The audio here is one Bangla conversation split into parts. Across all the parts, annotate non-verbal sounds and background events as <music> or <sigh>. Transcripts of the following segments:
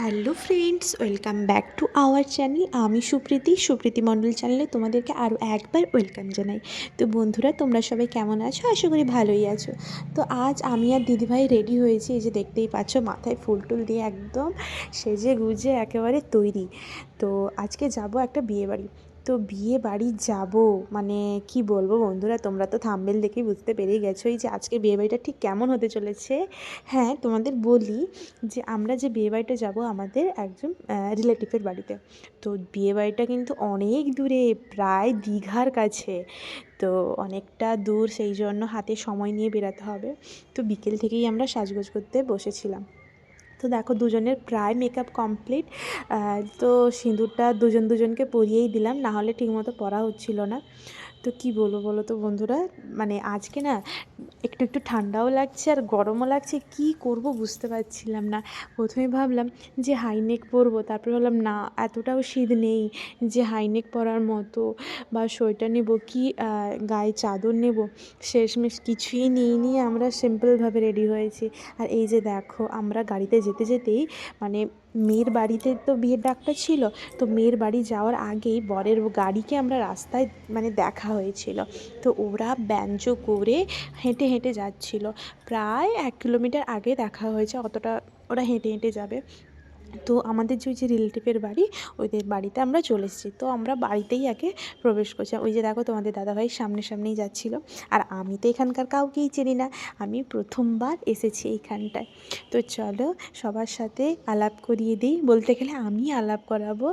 Hello friends welcome back to our channel আমি সুপ্রীতি সুপ্রীতি মণ্ডল চ্যানেলে তোমাদেরকে আরও একবার ওয়েলকাম জানাই। তো বন্ধুরা, তোমরা সবাই কেমন আছো? আশা করি ভালোই আছো। তো আজ আমি আর দিদিভাই রেডি হয়েছি, এই যে দেখতেই পাচ্ছ মাথায় ফুল টুল দিয়ে একদম সেজে গুজে একেবারে তৈরি। তো আজকে যাব একটা বিয়ে বাড়ি তো বিয়ে বাড়ি যাব? মানে কি বলব বন্ধুরা, তোমরা তো থাম্বেল দেখেই বুঝতে পেরেই গেছোই যে আজকে বিয়ে বাড়িটা ঠিক কেমন হতে চলেছে। হ্যাঁ তোমাদের বলি যে আমরা যে বিয়ে বাড়িটা যাব আমাদের একজন রিলেটিভের বাড়িতে। তো বিয়ে বাড়িটা কিন্তু অনেক দূরে, প্রায় দীঘার কাছে। তো অনেকটা দূর, সেই জন্য হাতে সময় নিয়ে বেরাতে হবে। তো বিকেল থেকেই আমরা সাজগোজ করতে বসেছিলাম। তো দেখো দুজনের প্রায় মেকআপ কমপ্লিট তো সিঁদুরটা দুজন দুজনকে পরিয়েই দিলাম না হলে ঠিকমতো পরা হচ্ছিল না। তো কি বলব বলো তো বন্ধুরা? মানে আজকে না একটু একটু ঠান্ডাও লাগছে আর গরমও লাগছে, কি করব বুঝতে পারছিলাম না। প্রথমে ভাবলাম যে হাইনেক পরবো, তারপরে ভাবলাম না, এতটাও শীত নেই যে হাইনেক পরার মতো বা সোয়েটার নেব কি গায়ে চাদর নেব, শেষমেশ কিছুই নিয়ে নিয়ে আমরা সিম্পলভাবে রেডি হয়েছি। আর এই যে দেখো, আমরা গাড়িতে যেতে যেতেই মানে মেয়ের বাড়িতে তো বিয়ের ডাকটা ছিল। তো মেয়ের বাড়ি যাওয়ার আগেই বরের গাড়িকে আমরা রাস্তায় মানে দেখা হয়েছিল। তো ওরা ব্যঞ্জ করে হেঁটে হেঁটে যাচ্ছিল। প্রায় এক কিলোমিটার আগে দেখা হয়েছে, অতটা ওরা হেঁটে হেঁটে যাবে। তো আমাদের যে ওই যে রিলেটিভের বাড়ি, ওদের বাড়িতে আমরা চলে এসেছি। তো আমরা বাড়িতেই আগে প্রবেশ করছি। ওই যে দেখো তোমাদের দাদাভাই সামনে সামনেই যাচ্ছিল। আর আমি তো এখানকার কাউকেই চিনি না। আমি প্রথমবার এসেছি এইখানটায় তো চলো সবার সাথে আলাপ করিয়ে দিই। বলতে গেলে আমি আলাপ করাবো।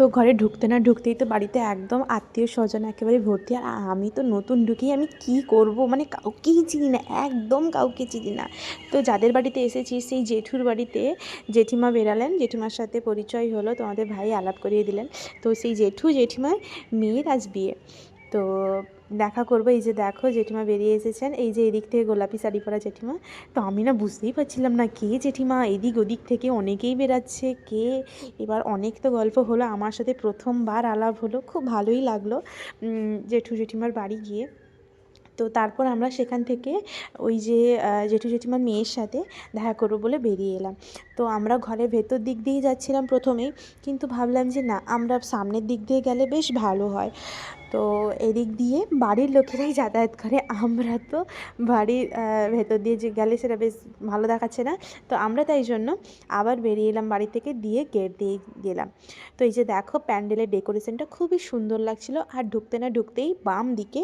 তো ঘরে ঢুকতে না ঢুকতেই তো বাড়িতে একদম আত্মীয় স্বজন একেবারে ভর্তি। আর আমি তো নতুন ঢুকি, আমি কি করব? মানে কাউকেই চিনি না, একদম কাউকে চিনি না। তো যাদের বাড়িতে এসেছি, সেই জেঠুর বাড়িতে জেঠিমা বেরালেন। জেঠিমার সাথে পরিচয় হলো, তোমাদের ভাই আলাপ করিয়ে দিলেন। তো সেই জেঠু, জেঠিমার মেয়ের আজ বিয়ে। তো দেখা করব। এই যে দেখো, জেঠিমা বেরিয়ে এসেছেন। এই যে এদিক থেকে গোলাপি শাড়ি পরা জেঠিমা। তো আমি না বুঝতেই পারছিলাম না, কে জেঠিমা? এদিক ওদিক থেকে অনেকেই বেরাচ্ছে। কে? এবার অনেক তো গল্প হলো। আমার সাথে প্রথমবার আলাপ হলো। খুব ভালোই লাগল জেঠু জেঠিমার বাড়ি গিয়ে। তো তারপর আমরা সেখান থেকে ওই যে জেঠু জেঠিমার মেয়ের সাথে দেখা করব বলে বেরিয়ে এলাম। তো আমরা ঘরের ভেতর দিক দিয়েই যাচ্ছিলাম প্রথমেই। কিন্তু ভাবলাম যে না, আমরা সামনের দিক দিয়ে গেলে বেশ ভালো হয়। তো এদিক দিয়ে বাড়ির লোকেরাই যাতায়াত করে। আমরা তো বাড়ির ভেতর দিয়ে যে গেলে সেটা বেশ ভালো দেখাচ্ছে না। তো আমরা তাই জন্য আবার বেরিয়ে এলাম বাড়ি থেকে, দিয়ে গেট দিয়ে গেলাম। তো এই যে দেখো প্যান্ডেলের ডেকোরেশনটা খুবই সুন্দর লাগছিল। আর ঢুকতে না ঢুকতেই বাম দিকে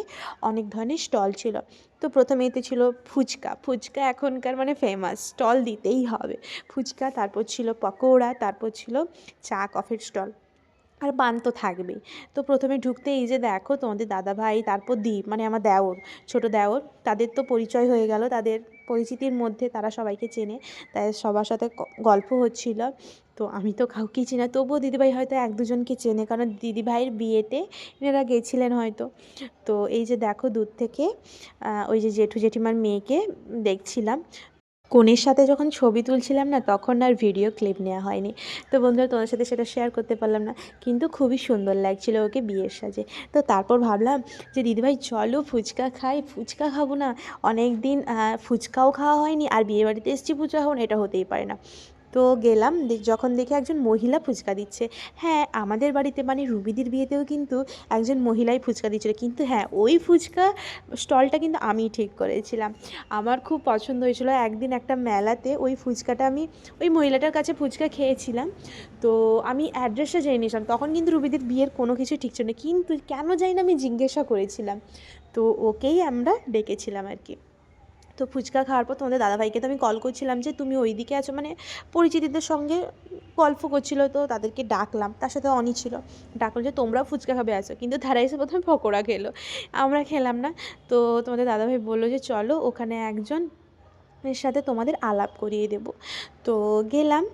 অনেক ধরনের স্টল ছিল। তো প্রথমেতে ছিল ফুচকা। ফুচকা এখনকার মানে ফেমাস স্টল দিতেই হবে। ফুচকা, তারপর ছিল পকোড়া, তারপর ছিল চা কফির স্টল। আর পান তো থাকবেই। তো প্রথমে ঢুকতে এই যে দেখো তোমাদের দাদা ভাই তারপর দ্বীপ মানে আমার দেওর, ছোটো দেওর, তাদের তো পরিচয় হয়ে গেল, তাদের পরিচিতির মধ্যে তারা সবাইকে চেনে, তাই সবার সাথে গল্প হচ্ছিল। তো আমি তো কাউকেই চিনি না, তবুও দিদিভাই হয়তো এক দুজনকে চেনে, কারণ দিদিভাইয়ের বিয়েতে এনারা গেছিলেন হয়তো। তো এই যে দেখো দূর থেকে ওই যে জেঠু জেঠিমার মেয়েকে দেখছিলাম কনের সাথে যখন ছবি তুলছিলাম না, তখন আর ভিডিও ক্লিপ নেওয়া হয়নি। তো বন্ধুরা, তোমার সাথে সেটা শেয়ার করতে পারলাম না। কিন্তু খুবই সুন্দর লাগছিল ওকে বিয়ের সাজে। তো তারপর ভাবলাম যে, দিদিভাই, চলো ফুচকা খাই। ফুচকা খাব না। অনেক দিন ফুচকাও খাওয়া হয়নি। আর বিয়েবাড়িতে এসছি, ফুচকা খাব না। এটা হতেই পারে না। তো গেলাম যখন দেখি একজন মহিলা ফুচকা দিচ্ছে। হ্যাঁ আমাদের বাড়িতে মানে রুবিদির বিয়েতেও কিন্তু একজন মহিলাই ফুচকা দিচ্ছিল। কিন্তু হ্যাঁ ওই ফুচকা স্টলটা কিন্তু আমি ঠিক করেছিলাম। আমার খুব পছন্দ হয়েছিল। একদিন একটা মেলাতে ওই ফুচকাটা আমি, ওই মহিলাটার কাছে ফুচকা খেয়েছিলাম। তো আমি অ্যাড্রেসটা জেনে নিয়েছিলাম। তখন কিন্তু রুবিদির বিয়ের কোনো কিছু ঠিক ছিল না। কিন্তু কেন যাই না আমি জিজ্ঞাসা করেছিলাম। তো ওকেই আমরা ডেকেছিলাম আর কি। তো ফুচকা খাওয়ার পর তোমাদের দাদাভাইকে তো আমি কল করছিলাম যে তুমি ওই দিকে আছো। মানে পরিচিতিদের সঙ্গে গল্প করছিল তো তাদেরকে ডাকলাম। তার সাথে অনি ছিল। ডাকলাম যে, তোমরাও ফুচকা খাবে, আসো। কিন্তু তারা এসে প্রথমে পকোড়া খেলো। আমরা খেলাম না। তো তোমাদের দাদাভাই বলল যে, চলো, ওখানে একজন এর সাথে তোমাদের আলাপ করিয়ে দেব। তো গেলাম।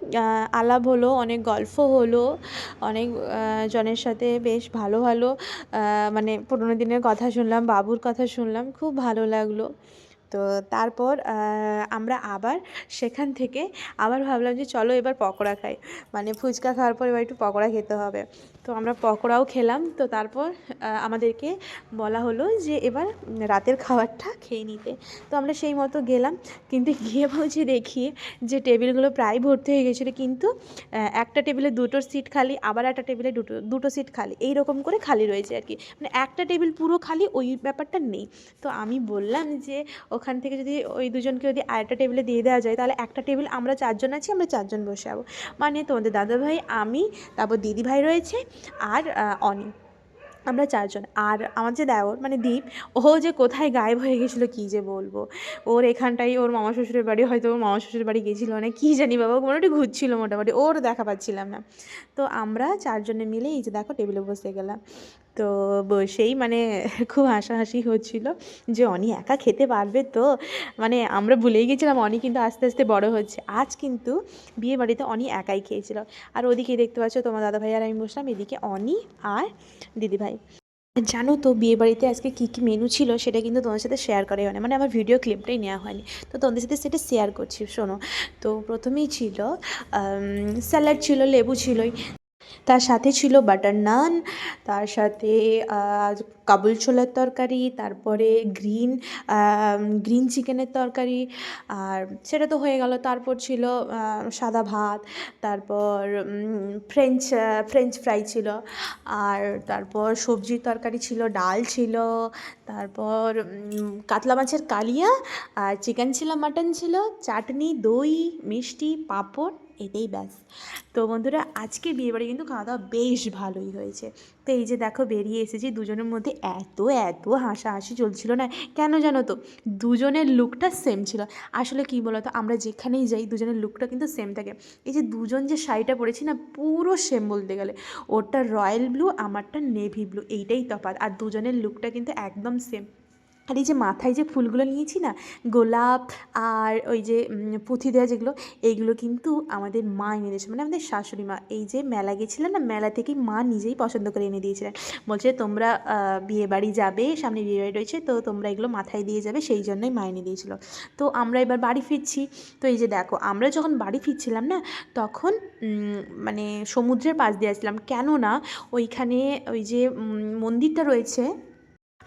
আলাপ হলো, অনেক গল্প হলো, অনেক জনের সাথে বেশ ভালো ভালো মানে পুরোনো দিনের কথা শুনলাম, বাবুর কথা শুনলাম। খুব ভালো লাগল। তো তারপর আমরা আবার সেখান থেকে আবার ভাবলাম যে চলো এবার পকোড়া খাই। মানে ফুচকা খাওয়ার পর এবার একটু পকোড়া খেতে হবে। তো আমরা পকোড়াও খেলাম। তো তারপর আমাদেরকে বলা হলো যে এবার রাতের খাবারটা খেয়ে নিতে। তো আমরা সেই মতো গেলাম। কিন্তু গিয়ে বলছি, দেখি যে টেবিলগুলো প্রায় ভর্তি হয়ে গেছিল। কিন্তু একটা টেবিলে দুটো সিট খালি, আবার একটা টেবিলে দুটো দুটো সিট খালি। এই রকম করে খালি রয়েছে আর কি। মানে একটা টেবিল পুরো খালি, ওই ব্যাপারটা নেই। তো আমি বললাম যে ওখান থেকে যদি ওই দুজনকে যদি আরেকটা টেবিলে দিয়ে দেওয়া যায়, তাহলে একটা টেবিল আমরা চারজন আছি, আমরা চারজন বসে যাব। মানে তোমাদের দাদাভাই, আমি, তারপর দিদিভাই রয়েছে আর অনি আমরা চারজন। আর আমার যে দেওর মানে দীপ, ও যে কোথায় গায়েব হয়ে গেছিল কী যে বলব? ওর এখানটাই ওর মামা শ্বশুরের বাড়ি, হয়তো ওর মামা শ্বশুরের বাড়ি গেছিল না কী জানি বাবা মোটামুটি ঘুরছিল মোটামুটি, ওর দেখা পাচ্ছিলাম না। তো আমরা চারজনে মিলে এই যে দেখো টেবিলে বসে গেলাম। তো সেই মানে <laughs> খুব হাসাহাসি হচ্ছিল যে, অনি একা খেতে পারবে তো? মানে আমরা ভুলেই গেছিলাম, অনি কিন্তু আস্তে আস্তে বড় হচ্ছে। আজ কিন্তু বিয়ে বাড়িতে অনি একাই খেয়েছিল। আর ওদিকে দেখতে পাচ্ছ তোমার দাদাভাই আর আমি বসলাম, এদিকে অনি আর দিদিভাই। জানো তো বিয়ে বাড়িতে আজকে কী কী মেনু ছিল সেটা কিন্তু তোমাদের সাথে শেয়ার করাই হয়নি। মানে আমার ভিডিও ক্লিপটাই নেওয়া হয়নি। তো তোমাদের সাথে সেটা শেয়ার করছি, শোনো। তো প্রথমেই ছিল স্যালাড ছিল, লেবু ছিলই। তার সাথে ছিল বাটার নান, তার সাথে কাবুল ছোলার তরকারি, তারপরে গ্রিন গ্রিন চিকেনের তরকারি, আর সেটা তো হয়ে গেল। তারপর ছিল সাদা ভাত, তারপর ফ্রেঞ্চ ফ্রেঞ্চ ফ্রাই ছিল, আর তারপর সবজির তরকারি ছিল, ডাল ছিল, তারপর কাতলা মাছের কালিয়া, আর চিকেন ছিল, মাটন ছিল, চাটনি, দই, মিষ্টি, পাঁপড় এটাই ব্যাস। তো বন্ধুরা, আজকে বিয়েবাড়ি কিন্তু খাওয়া দাওয়া বেশ ভালোই হয়েছে। তো এই যে দেখো, বেরিয়ে এসেছি দুজনের মধ্যে। এত এত হাসাহাসি চলছিল না। কেন জানো তো? দুজনের লুকটা সেম ছিল। আসলে কী বলতো? আমরা যেখানেই যাই, দুজনের লুকটা কিন্তু সেম থাকে। এই যে দুজন যে শাড়িটা পরেছি না, পুরো সেম বলতে গেলে। ওরটা রয়্যাল ব্লু আমারটা নেভি ব্লু এইটাই তফাৎ। আর দুজনের লুকটা কিন্তু একদম সেম আর এই যে মাথায় যে ফুলগুলো নিয়েছি না, গোলাপ আর ওই যে পুঁথি দেওয়া যেগুলো, এইগুলো কিন্তু আমাদের মা এনে দিয়েছে। মানে আমাদের শাশুড়ি মা, এই যে মেলা গেছিলেন না, মেলা থেকেই মা নিজেই পছন্দ করে এনে দিয়েছিলেন। বলছে তোমরা বিয়ে বাড়ি যাবে, সামনে বিয়ে বাড়ি রয়েছে, তো তোমরা এগুলো মাথায় দিয়ে যাবে, সেই জন্যই মা এনে দিয়েছিল। তো আমরা এবার বাড়ি ফিরছি। তো এই যে দেখো, আমরা যখন বাড়ি ফিরছিলাম না, তখন মানে সমুদ্রের পাশ দিয়ে আসছিলাম। কেননা ওইখানে ওই যে মন্দিরটা রয়েছে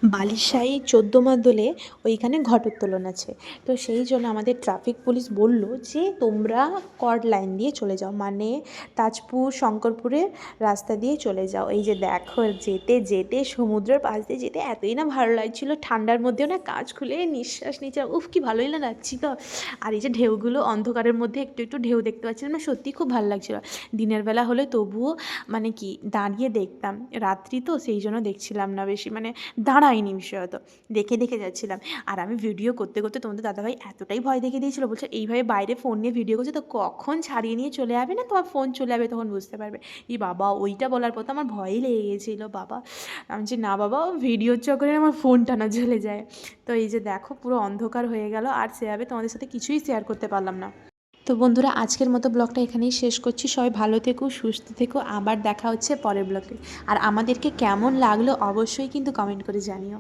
বালিশাই চোদ্দ মাদলে ওইখানে ঘটোত্তোলন আছে। তো সেই জন্য আমাদের ট্রাফিক পুলিশ বলল যে, তোমরা কর্ড লাইন দিয়ে চলে যাও। মানে তাজপুর, শঙ্করপুরের রাস্তা দিয়ে চলে যাও। এই যে দেখো, যেতে যেতে, সমুদ্রের পাশ দিয়ে যেতে এতই না ভালো লাগছিল। ঠান্ডার মধ্যেও না কাজ খুলে নিঃশ্বাস নিচে উফ, কি ভালোই না তো। আর এই যে ঢেউগুলো অন্ধকারের মধ্যে একটু একটু ঢেউ দেখতে পাচ্ছিলাম না, সত্যি খুব ভালো লাগছিল। দিনের বেলা হলে তবুও মানে কি, দাঁড়িয়ে দেখতাম। রাত্রি তো সেই জন্য দেখছিলাম না বেশি। মানে দাঁড়াইনি বিষয়ত দেখে দেখে যাচ্ছিলাম। আর আমি ভিডিও করতে করতে তোমাদের দাদাভাই এতটাই ভয় দেখে দিয়েছিল, বলছে, এইভাবে বাইরে ফোন নিয়ে ভিডিও করছে, তো কখন ছাড়িয়ে নিয়ে চলে যাবে না? তোমার ফোন চলে যাবে তখন বুঝতে পারবে। এই বাবা, ওইটা বলার পর তো আমার ভয়ই লেগে গেছিল, বাবা। আমি যে না বাবা ভিডিওর চক্করে আমার ফোনটা না চলে যায়। তো এই যে দেখো, পুরো অন্ধকার হয়ে গেল, আর সেভাবে তোমাদের সাথে কিছুই শেয়ার করতে পারলাম না। তো বন্ধুরা, আজকের মতো ব্লগটা এখানেই শেষ করছি। সবাই ভালো থেকো, সুস্থ থেকো। আবার দেখা হচ্ছে পরের ব্লগে। আর আমাদেরকে কেমন লাগল অবশ্যই কিন্তু কমেন্ট করে জানিও।